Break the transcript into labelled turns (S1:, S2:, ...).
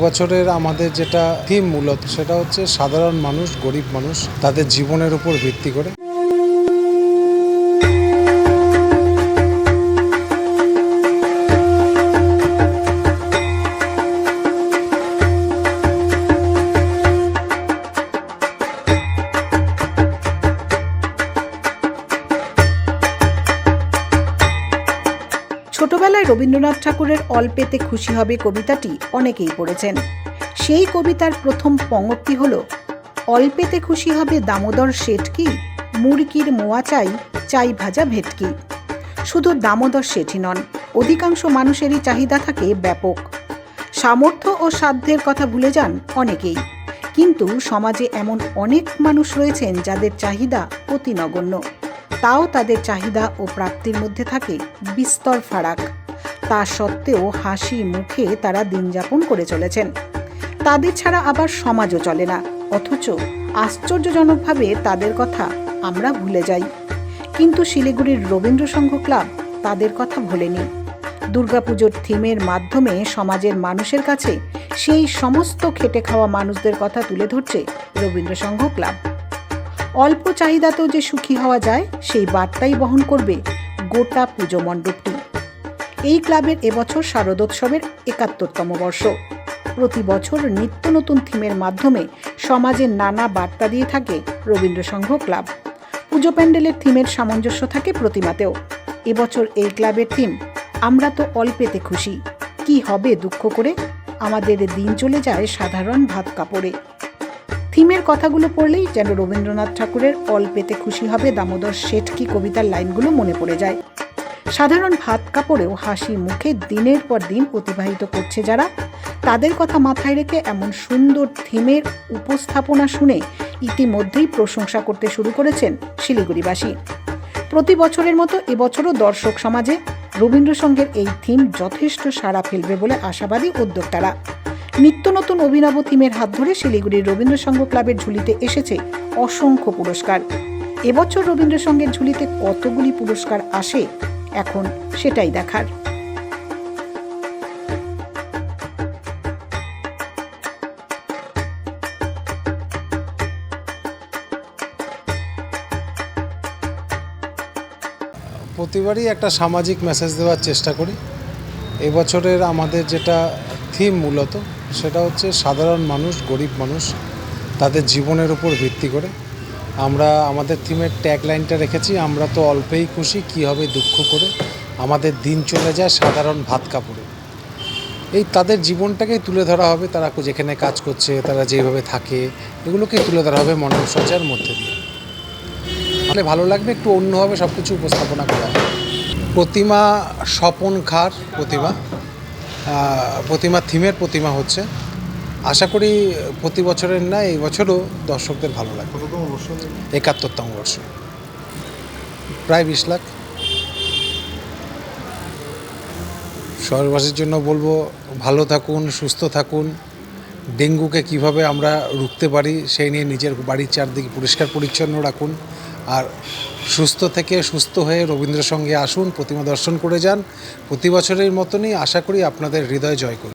S1: এবছরের আমাদের যেটা থিম মূলত, সেটা হচ্ছে সাধারণ মানুষ, গরিব মানুষ, তাদের জীবনের উপর ভিত্তি করে।
S2: ছোটবেলায় রবীন্দ্রনাথ ঠাকুরের অল্পেতে খুশি হবে কবিতাটি অনেকেই পড়েছেন। সেই কবিতার প্রথম পঙ্ক্তি হল অল্পেতে খুশি হবে দামোদর শেঠকি মুরগির মোয়া চাই চাই ভাজা ভেটকি শুধু দামোদর শেঠই নন, অধিকাংশ মানুষেরই চাহিদা থাকে ব্যাপক। সামর্থ্য ও সাধ্যের কথা ভুলে যান অনেকেই। কিন্তু সমাজে এমন অনেক মানুষ রয়েছেন যাদের চাহিদা অতি নগণ্য। তাও তাদের চাহিদা ও প্রাপ্তির মধ্যে থাকে বিস্তর ফারাক। তা সত্ত্বেও হাসি মুখে তারা দিন যাপন করে চলেছেন। তাদের ছাড়া আবার সমাজও চলে না, অথচ আশ্চর্যজনকভাবে তাদের কথা আমরা ভুলে যাই। কিন্তু শিলিগুড়ির রবীন্দ্র সংঘ ক্লাব তাদের কথা ভোলেনি। দুর্গাপুজোর থিমের মাধ্যমে সমাজের মানুষের কাছে সেই সমস্ত খেটে খাওয়া মানুষদের কথা তুলে ধরছে রবীন্দ্র সংঘ ক্লাব। অল্প চাহিদাতেও যে সুখী হওয়া যায়, সেই বার্তাই বহন করবে গোটা পুজো মণ্ডপটি। এই ক্লাবের এবছর শারদোৎসবের একাত্তরতম বর্ষ। প্রতি বছর নিত্য নতুন থিমের মাধ্যমে সমাজের নানা বার্তা দিয়ে থাকে রবীন্দ্রসংঘ ক্লাব। পুজো প্যান্ডেলের থিমের সামঞ্জস্য থাকে প্রতিমাতেও। এবছর এই ক্লাবের থিম, আমরা তো অল্পেতে খুশি, কি হবে দুঃখ করে? আমাদের দিন চলে যায় সাধারণ ভাত কাপড়ে। থিমের কথাগুলো পড়লেই যেন রবীন্দ্রনাথ ঠাকুরের অল্পেতে খুশি হবে দামোদর শেঠকি কবিতার লাইনগুলো মনে পড়ে যায়। সাধারণ ভাত কাপড়েও হাসি মুখে দিনের পর দিন অতিবাহিত করছে যারা। তাদের কথা মাথায় রেখে এমন সুন্দর থিমের উপস্থাপনা শুনে ইতিমধ্যেই প্রশংসা করতে শুরু করেছেন শিলিগুড়িবাসী। প্রতি বছরের মতো এবছরও দর্শক সমাজে রবীন্দ্রসঙ্গের এই থিম যথেষ্ট সাড়া ফেলবে বলে আশাবাদী উদ্যোক্তারা। নিত্য নতুন অভিনব থিমের হাত ধরে শিলিগুড়ির রবীন্দ্রসংঘ ক্লাবের ঝুলিতে এসেছে অসংখ্য পুরস্কার। এবছর রবীন্দ্রসঙ্গের ঝুলিতে কতগুলি পুরস্কার আসে, এখন সেটাই দেখার।
S1: প্রতিবারই একটা সামাজিক মেসেজ দেওয়ার চেষ্টা করি। এবছরের আমাদের যেটা থিম মূলত সেটা হচ্ছে সাধারণ মানুষ, গরিব মানুষ, তাদের জীবনের উপর ভিত্তি করে। আমরা, আমাদের থিমের ট্যাগ লাইনটা রেখেছি, আমরা তো অল্পেই খুশি, কী হবে দুঃখ করে? আমাদের দিন চলে যায় সাধারণ ভাত কাপড়ে। এই তাদের জীবনটাকেই তুলে ধরা হবে, তারা যেখানে কাজ করছে, তারা যেভাবে থাকে, এগুলোকে তুলে ধরা হবে মণ্ডপ সজ্জার মধ্যে দিয়ে। তাহলে ভালো লাগবে, একটু অন্যভাবে সব কিছু উপস্থাপনা করা। প্রতিমা স্বপন খার, প্রতিমা। প্রতিমা থিমের প্রতিমা হচ্ছে। আশা করি প্রতি বছরের না এই বছরও দর্শকদের ভালো লাগবে। একাত্তরতম বর্ষ। প্রায় বিশ লাখ। শহরবাসীর জন্য বলব ভালো থাকুন সুস্থ থাকুন। ডেঙ্গুকে কীভাবে আমরা রুখতে পারি সেই নিয়ে নিজের বাড়ির চারদিকে পরিষ্কার পরিচ্ছন্ন রাখুন। আর সুস্থ থেকে সুস্থ হয়ে রবীন্দ্রসঙ্গে আসুন, প্রতিমা দর্শন করে যান। প্রতি বছরের মতনই আশা করি আপনাদের হৃদয় জয় করুন